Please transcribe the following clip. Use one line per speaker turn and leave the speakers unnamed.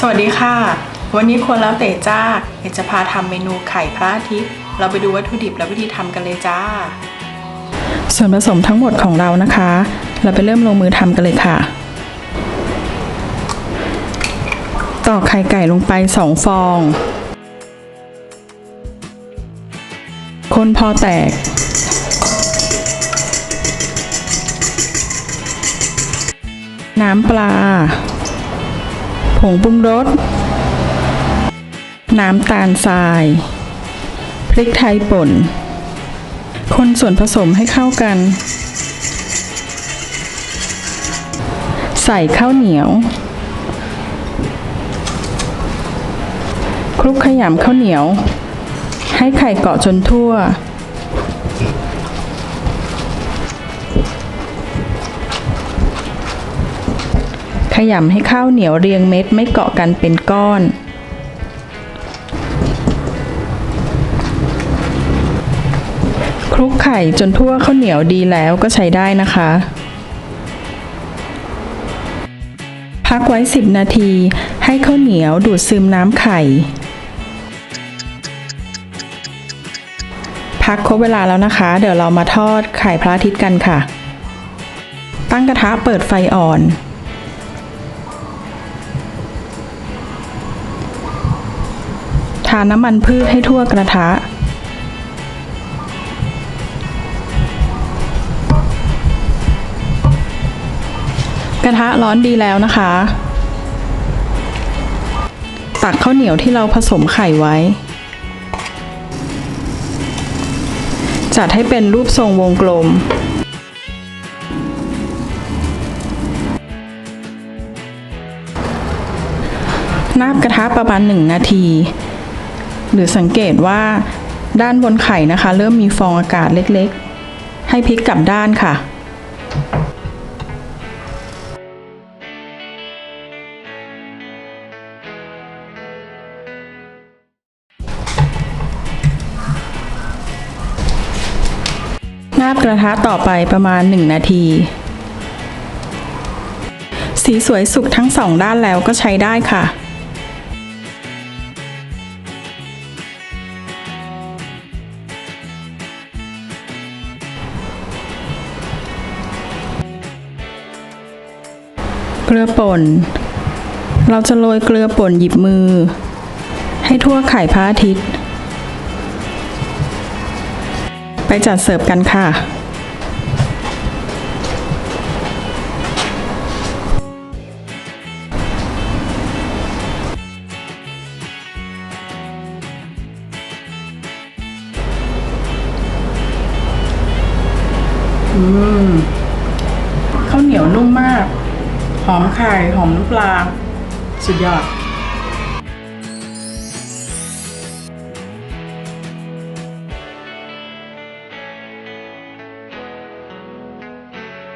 สวัสดีค่ะ วันนี้ควรแล้วเตะจ้าเอกจะพาทำเมนูไข่พระอาทิตย์ เราไปดูวัตถุดิบและวิธีทำกันเลยจ้า ส่วนผสมทั้งหมดของเรานะคะ เราไปเริ่มลงมือทำกันเลยค่ะตอกไข่ไก่ลงไป 2 ฟอง คนพอแตก น้ำปลา ผงปรุงรส น้ำตาลทราย พริกไทยป่น คนส่วนผสมให้เข้ากัน ใส่ข้าวเหนียว คลุกขยำข้าวเหนียว ให้ไข่เกาะจนทั่ว ขยำให้ข้าวเหนียวเรียงเม็ดไม่เกาะกันเป็นก้อน คลุกไข่จนทั่วข้าวเหนียวดีแล้วก็ใช้ได้นะคะ พักไว้ 10 นาทีให้ข้าวเหนียวดูดซึมน้ำไข่ พักครบเวลาแล้วนะคะ เดี๋ยวเรามาทอดไข่พระอาทิตย์กันค่ะ ตั้งกระทะเปิดไฟอ่อนาน้ำมันพืชให้ทั่วกระทะ กระทะร้อนดีแล้วนะคะ ตักข้าวเหนียวที่เราผสมไข่ไว้ จัดให้เป็นรูปทรงวงกลมนาบกระทะประมาณ 1 นาที หรือสังเกตว่าด้านบนไข่นะคะ เริ่มมีฟองอากาศเล็กๆ ให้พลิกกลับด้านค่ะนาบกระทะต่อไปประมาณ 1 นาที สีสวยสุกทั้งสองด้านแล้วก็ใช้ได้ค่ะ ลือป่น เราจะโรยเกลือป่นหยิบมือ ให้ทั่วไข่พระอาทิตย์ ไปจัดเสิร์ฟกันค่ะ อืมข้าวเหนียวนุ่มมาก หอมไข่ หอมน้ำปลา สุดยอด